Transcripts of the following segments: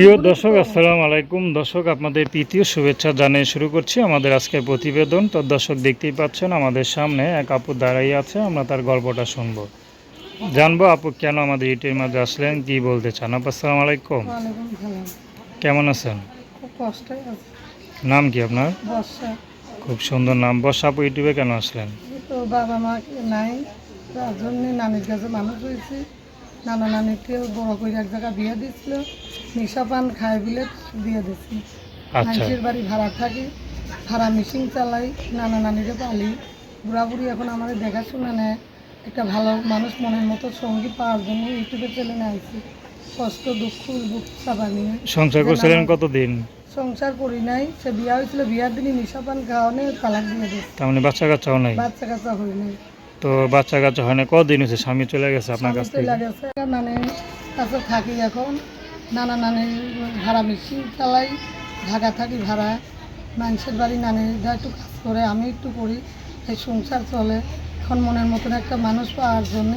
প্রিয় দর্শক আসসালামু আলাইকুম। দর্শক আপনাদের তৃতীয় শুভেচ্ছা জানিয়ে শুরু করছি আমাদের আজকের প্রতিবেদন। তো দর্শক দেখতেই পাচ্ছেন আমাদের সামনে এক আপু দাঁড়াই আছে আমরা তার গল্পটা শুনব। জানব আপু কেন আমাদের ইটের মাঝে আসলেন কি বলতে চান? আপু আসসালামু আলাইকুম। কেমন আছেন? নাম কি আপনার? খুব সুন্দর নাম। বর্ষা আপু ইউটিউবে কেন আসলেন? বাবা মা নাই তার জন্য নানির কাছে মানুষ হয়েছি। নানা নানিকে বড় করে এক জায়গায় বিয়ে দিচ্ছিল নেশা পান খায় বিলে দিয়ে দিচ্ছি আচ্ছা। মানুষের বাড়ি ভাড়া থাকি ভাড়া মেশিন চালাই নানা নানিরে পালি। বুড়া বুড়ি এখন আমাদের দেখাশোনা নেয়। একটা ভালো মানুষ মনের মতো সঙ্গী পাওয়ার জন্য ইউটিউবে চ্যানেলে আইছি। কষ্ট দুঃখ বুক চাপা নিয়ে। সংসার করছিলেন কতদিন? সংসার করি নাই। সে বিয়া হয়েছিল বিয়ার দিনই নিশা পান খাওয়ানে তালাক দিয়ে দিচ্ছে তার মানে বাচ্চা কাচ্চাও নাই? বাচ্চা কাচ্চা হই নাই। তো বাচ্চা কাচ্চা হয় না কদিন হয়েছে স্বামী চলে গেছে আপনার কাছ থেকে? কাছে থাকি এখন। নানা নানি ভাড়া মিশি চালাই ঢাকা থাকি ভাড়া। মানুষের বাড়ি নানিরা একটু কাজ করে আমি একটু করি। এই সংসার চলে। এখন মনের মতন একটা মানুষ পাওয়ার জন্য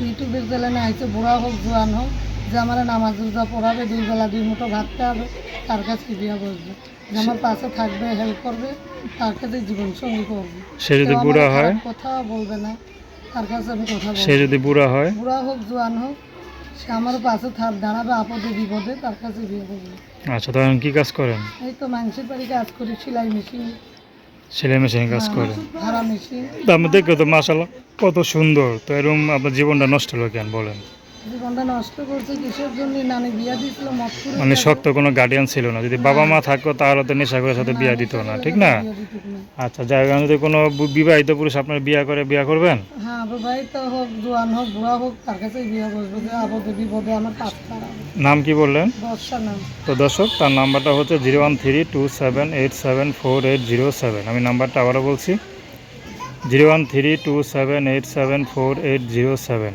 ইউটিউবের না আইসে বুড়া হোক জোয়ান হোক যে আমার নামাজ রোজা পড়াবে দুই বেলা দুই মুঠো ভাত খাওয়াবে তার কাছে বিয়া বসবে। যে আমার পাশে থাকবে হেল্প করবে তার কাছে জীবন সঙ্গী করবে। সে যদি বুড়া হয় কথা বলবে না তার কাছে আমি কথা সে যদি বুড়া হয় বুড়া হোক জোয়ান হোক সে আমার পাশে থাক দাঁড়াবে আপদে বিপদে তার কাছে বিয়ে করবে আচ্ছা তখন কি কাজ করেন? এই তো মানুষের বাড়ি কাজ করি সেলাই মেশিন। ছেলে মেশিনে কাজ করেন। ভাড়া মেশিন। আমি দেখে তো মাসাল্লাহ কত সুন্দর। তো এরকম আপনার জীবনটা নষ্ট হলো কেন বলেন? জীবনটা নষ্ট করছে কিসের জন্য? নানি বিয়া দিয়েছিল মানে শক্ত কোনো গার্ডিয়ান ছিল না। যদি বাবা মা থাকতো তাহলে তো নেশা সাথে বিয়া দিত না ঠিক না। আচ্ছা যাই হোক, যদি কোনো বিবাহিত পুরুষ আপনার বিয়া করে বিয়া করবেন? হ্যাঁ বিবাহিত হোক জোয়ান হোক বুড়া হোক তার কাছে বিয়ে বসবে যে আপদে বিপদে আমার পাশে নাম। কি বললেন? তো দর্শক তার নাম্বারটা হচ্ছে zero one three two seven eight seven four eight zero seven. আমি নাম্বারটা আবারও বলছি। Zero one three two seven eight seven four eight zero seven.